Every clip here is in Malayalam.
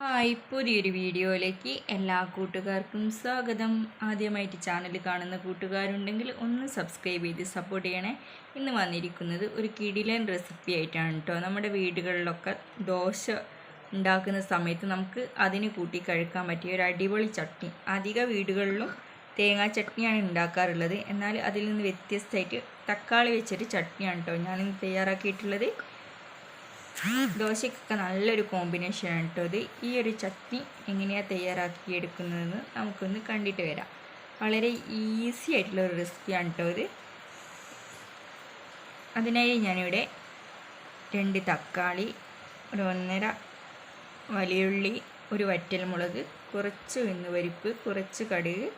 ഹായ് പുതിയൊരു വീഡിയോയിലേക്ക് എല്ലാ കൂട്ടുകാർക്കും സ്വാഗതം. ആദ്യമായിട്ട് ചാനൽ കാണുന്ന കൂട്ടുകാരുണ്ടെങ്കിൽ ഒന്ന് സബ്സ്ക്രൈബ് ചെയ്ത് സപ്പോർട്ട് ചെയ്യണേ. ഇന്ന് വന്നിരിക്കുന്നത് ഒരു കിടിലൻ റെസിപ്പി ആയിട്ടാണ് കേട്ടോ നമ്മുടെ വീടുകളിലൊക്കെ ദോശ ഉണ്ടാക്കുന്ന സമയത്ത് നമുക്ക് അതിന് കൂട്ടി കഴിക്കാൻ പറ്റിയ ഒരു അടിപൊളി ചട്നി. അധിക വീടുകളിലും തേങ്ങാ ചട്നിയാണ് ഉണ്ടാക്കാറുള്ളത്. എന്നാൽ അതിൽ നിന്ന് വ്യത്യസ്തമായിട്ട് തക്കാളി വെച്ചൊരു ചട്നിയാണ് കേട്ടോ ഞാനിന്ന് തയ്യാറാക്കിയിട്ടുള്ളത്. ദോശയ്ക്കൊക്കെ നല്ലൊരു കോമ്പിനേഷനാണ് കേട്ടോ ഇത്. ഈ ഒരു ചട്നി എങ്ങനെയാണ് തയ്യാറാക്കിയെടുക്കുന്നതെന്ന് നമുക്കൊന്ന് കണ്ടിട്ട് വരാം. വളരെ ഈസി ആയിട്ടുള്ള ഒരു റെസിപ്പിയാണ് കേട്ടോ ഇത്. അതിനായി ഞാനിവിടെ രണ്ട് തക്കാളി ഒരു ഒന്നര വലിയുള്ളി ഒരു വറ്റൽമുളക് കുറച്ച് വെന്നുപരിപ്പ് കുറച്ച് കടുക്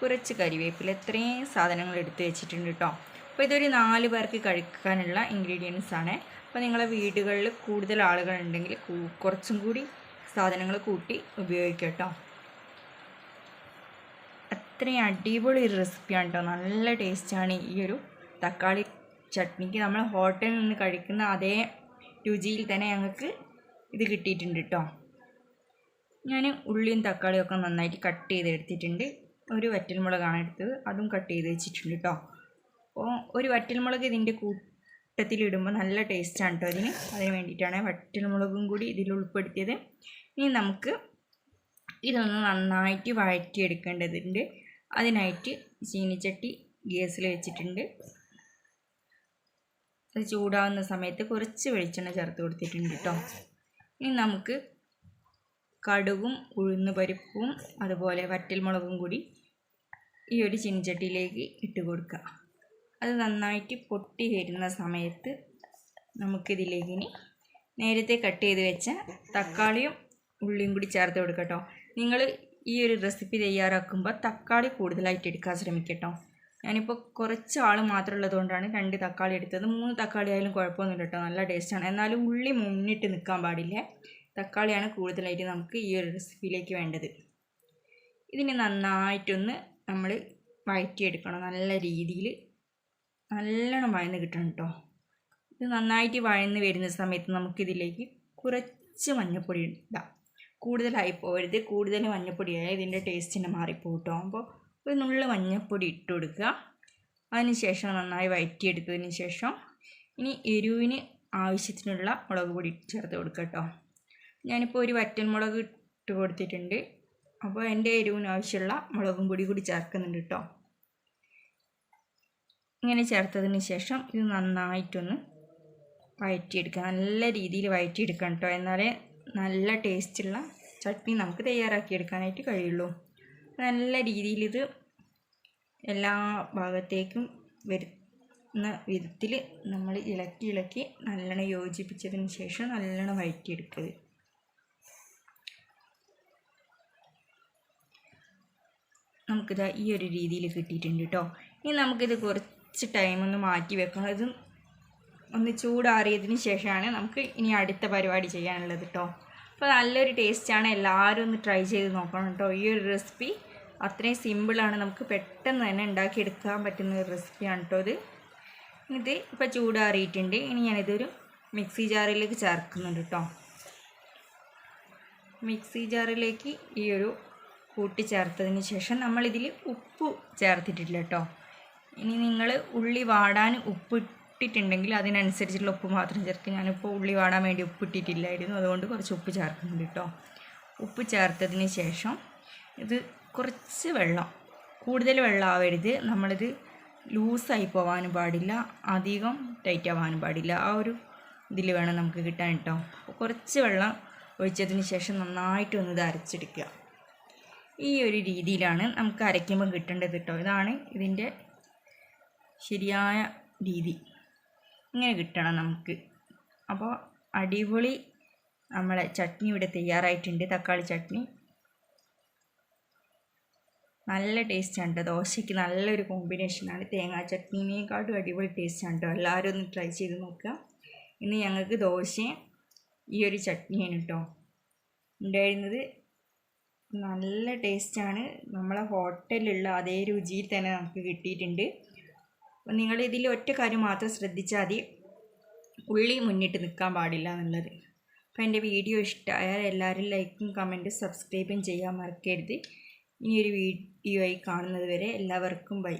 കുറച്ച് കരിവേപ്പില ഇത്രയും സാധനങ്ങൾ എടുത്ത് വെച്ചിട്ടുണ്ട് കേട്ടോ അപ്പോൾ ഇതൊരു നാല് പേർക്ക് കഴിക്കാനുള്ള ഇൻഗ്രീഡിയൻസ് ആണ്. അപ്പോൾ നിങ്ങളെ വീടുകളിൽ കൂടുതൽ ആളുകളുണ്ടെങ്കിൽ കുറച്ചും കൂടി സാധനങ്ങൾ കൂട്ടി ഉപയോഗിക്കുക കേട്ടോ അത്രയും അടിപൊളി ഒരു റെസിപ്പിയാണ് കേട്ടോ നല്ല ടേസ്റ്റാണ് ഈ ഒരു തക്കാളി ചട്നിക്ക്. നമ്മൾ ഹോട്ടലിൽ നിന്ന് കഴിക്കുന്ന അതേ രുചിയിൽ തന്നെ ഞങ്ങൾക്ക് ഇത് കിട്ടിയിട്ടുണ്ട് കേട്ടോ ഞാൻ ഉള്ളിയും തക്കാളിയും ഒക്കെ നന്നായിട്ട് കട്ട് ചെയ്തെടുത്തിട്ടുണ്ട്. ഒരു വറ്റൽമുളകാണ് എടുത്തത്. അതും കട്ട് ചെയ്ത് വെച്ചിട്ടുണ്ട് കേട്ടോ അപ്പോൾ ഒരു വറ്റൽമുളക് ഇതിന്റെ കൂട്ടത്തിലിടുമ്പോൾ നല്ല ടേസ്റ്റാണ് കേട്ടോ അതിന്. അതിന് വേണ്ടിയിട്ടാണ് വറ്റൽമുളകും കൂടി ഇതിൽ ഉൾപ്പെടുത്തിയത്. ഇനി നമുക്ക് ഇതൊന്ന് നന്നായിട്ട് വഴറ്റിയെടുക്കേണ്ടതുണ്ട്. അതിനായിട്ട് ചീനിച്ചട്ടി ഗ്യാസിൽ വെച്ചിട്ടുണ്ട്. അത് ചൂടാവുന്ന സമയത്ത് കുറച്ച് വെളിച്ചെണ്ണ ചേർത്ത് കൊടുത്തിട്ടുണ്ട് കേട്ടോ. ഇനി നമുക്ക് കടുകും ഉഴുന്ന് പരിപ്പും അതുപോലെ വറ്റൽമുളകും കൂടി ഈ ഒരു ചീനിച്ചട്ടിയിലേക്ക് ഇട്ട് കൊടുക്കുക അത് നന്നായിട്ട് പൊട്ടി വരുന്ന സമയത്ത് നമുക്കിതിലേക്ക് ഇനി നേരത്തെ കട്ട് ചെയ്ത് വെച്ച തക്കാളിയും ഉള്ളിയും കൂടി ചേർത്ത് കൊടുക്കട്ടോ നിങ്ങൾ ഈ ഒരു റെസിപ്പി തയ്യാറാക്കുമ്പോൾ തക്കാളി കൂടുതലായിട്ട് എടുക്കാൻ ശ്രമിക്കട്ടോ. ഞാനിപ്പോൾ കുറച്ച് ആൾ മാത്രം ഉള്ളതുകൊണ്ടാണ് രണ്ട് തക്കാളി എടുത്തത്. മൂന്ന് തക്കാളി ആയാലും കുഴപ്പമൊന്നുമില്ല കേട്ടോ നല്ല ടേസ്റ്റാണ് എന്നാലും ഉള്ളി മുന്നിട്ട് നിൽക്കാൻ പാടില്ല. തക്കാളിയാണ് കൂടുതലായിട്ട് നമുക്ക് ഈ ഒരു റെസിപ്പിയിലേക്ക് വേണ്ടത്. ഇതിനെ നന്നായിട്ടൊന്ന് നമ്മൾ വഴറ്റിയെടുക്കണം. നല്ല രീതിയിൽ നല്ലോണം വഴന്ന് കിട്ടണം കേട്ടോ ഇത് നന്നായിട്ട് വഴന്ന് വരുന്ന സമയത്ത് നമുക്കിതിലേക്ക് കുറച്ച് മഞ്ഞൾപ്പൊടി ഇടാം. കൂടുതലായി പോകരുത് കൂടുതൽ മഞ്ഞൾപ്പൊടിയായാൽ ഇതിന്റെ ടേസ്റ്റിന് മാറിപ്പോകും കേട്ടോ അപ്പോൾ ഒരു നുള്ളു മഞ്ഞൾപ്പൊടി ഇട്ട് കൊടുക്കുക. അതിനുശേഷം നന്നായി വഴറ്റിയെടുത്തതിന് ശേഷം ഇനി എരിവിന് ആവശ്യത്തിനുള്ള മുളക് പൊടി ചേർത്ത് കൊടുക്കുക കേട്ടോ. ഞാനിപ്പോൾ ഒരു വറ്റൽമുളക് ഇട്ട് കൊടുത്തിട്ടുണ്ട്. അപ്പോൾ എന്റെ എരിവിന് ആവശ്യമുള്ള മുളകും പൊടി കൂടി ചേർക്കുന്നുണ്ട് കേട്ടോ. ഇങ്ങനെ ചേർത്തതിന് ശേഷം ഇത് നന്നായിട്ടൊന്ന് വഴറ്റിയെടുക്കുക നല്ല രീതിയിൽ വഴറ്റിയെടുക്കണം കേട്ടോ എന്നാലേ നല്ല ടേസ്റ്റുള്ള ചട്നി നമുക്ക് തയ്യാറാക്കിയെടുക്കാനായിട്ട് കഴിയുള്ളൂ. നല്ല രീതിയിൽ ഇത് എല്ലാ ഭാഗത്തേക്കും വരുന്ന വിധത്തിൽ നമ്മൾ ഇളക്കി ഇളക്കി നല്ലോണം യോജിപ്പിച്ചതിന് ശേഷം നല്ലോണം വഴറ്റിയെടുക്കുക നമുക്കിത് ഈ ഒരു രീതിയിൽ കിട്ടിയിട്ടുണ്ട് കേട്ടോ ഇനി നമുക്കിത് കുറച്ച് ടൈം ഒന്ന് മാറ്റി വെക്കണം. ഇത് ഒന്ന് ചൂടാറിയതിന് ശേഷമാണ് നമുക്ക് ഇനി അടുത്ത പരിപാടി ചെയ്യാനുള്ളത് കേട്ടോ അപ്പോൾ നല്ലൊരു ടേസ്റ്റാണ് എല്ലാവരും ഒന്ന് ട്രൈ ചെയ്ത് നോക്കണം കേട്ടോ ഈ ഒരു റെസിപ്പി അത്രയും സിമ്പിളാണ് നമുക്ക് പെട്ടെന്ന് തന്നെ ഉണ്ടാക്കിയെടുക്കാൻ പറ്റുന്ന ഒരു റെസിപ്പിയാണ് കേട്ടോ ഇത്. ഇത് ഇപ്പോൾ ചൂടാറിയിട്ടുണ്ട്. ഇനി ഞാനിതൊരു മിക്സി ജാറിലേക്ക് ചേർക്കുന്നുണ്ട് കേട്ടോ മിക്സി ജാറിലേക്ക് ഈ ഒരു കൂട്ടി ചേർത്തതിന് ശേഷം നമ്മളിതിൽ ഉപ്പ് ചേർത്തിട്ടില്ല കേട്ടോ ഇനി നിങ്ങൾ ഉള്ളി വാടാൻ ഉപ്പ് ഇട്ടിട്ടുണ്ടെങ്കിൽ അതിനനുസരിച്ചുള്ള ഉപ്പ് മാത്രം ചേർക്കുക. ഞാനിപ്പോൾ ഉള്ളി വാടാൻ വേണ്ടി ഉപ്പിട്ടിട്ടില്ലായിരുന്നു. അതുകൊണ്ട് കുറച്ച് ഉപ്പ് ചേർക്കുന്നുണ്ട് കേട്ടോ. ഉപ്പ് ചേർത്തതിന് ശേഷം ഇത് കുറച്ച് വെള്ളം കൂടുതൽ വെള്ളം ആവരുത്. നമ്മളിത് ലൂസായി പോവാനും പാടില്ല അധികം ടൈറ്റ് ആവാനും പാടില്ല. ആ ഒരു ഇതിൽ വേണം നമുക്ക് കിട്ടാൻ കേട്ടോ. കുറച്ച് വെള്ളം ഒഴിച്ചതിന് ശേഷം നന്നായിട്ടൊന്ന് ഇത് അരച്ചെടുക്കുക. ഈ ഒരു രീതിയിലാണ് നമുക്ക് അരയ്ക്കുമ്പോൾ കിട്ടേണ്ടത് കേട്ടോ. ഇതാണ് ഇതിന്റെ ശരിയായ രീതി. ഇങ്ങനെ കിട്ടണം നമുക്ക്. അപ്പോൾ അടിപൊളി നമ്മളെ ചട്നി ഇവിടെ തയ്യാറായിട്ടുണ്ട്. തക്കാളി ചട്നി. നല്ല ടേസ്റ്റാണ് കേട്ടോ ദോശയ്ക്ക് നല്ലൊരു കോമ്പിനേഷനാണ് തേങ്ങാ ചട്നീനേക്കാട്ടും അടിപൊളി ടേസ്റ്റാണ് കേട്ടോ എല്ലാവരും ഒന്ന് ട്രൈ ചെയ്ത് നോക്കുക. ഇന്ന് ഞങ്ങൾക്ക് ദോശയും ഈ ഒരു ചട്നിയാണ് കേട്ടോ ഉണ്ടായിരുന്നത്. നല്ല ടേസ്റ്റാണ് നമ്മളെ ഹോട്ടലിലുള്ള അതേ രുചിയിൽ തന്നെ നമുക്ക് കിട്ടിയിട്ടുണ്ട്. അപ്പം നിങ്ങൾ ഇതിൽ ഒറ്റ കാര്യം മാത്രം ശ്രദ്ധിച്ചാൽ മതി. ഉള്ളി മുന്നിട്ട് നിൽക്കാൻ പാടില്ല എന്നുള്ളത്. അപ്പോൾ എന്റെ വീഡിയോ ഇഷ്ടമായാൽ എല്ലാവരും ലൈക്കും കമന്റും സബ്സ്ക്രൈബും ചെയ്യാൻ മറക്കരുത്. ഇനിയൊരു വീഡിയോ ആയി കാണുന്നത് വരെ എല്ലാവർക്കും ബൈ.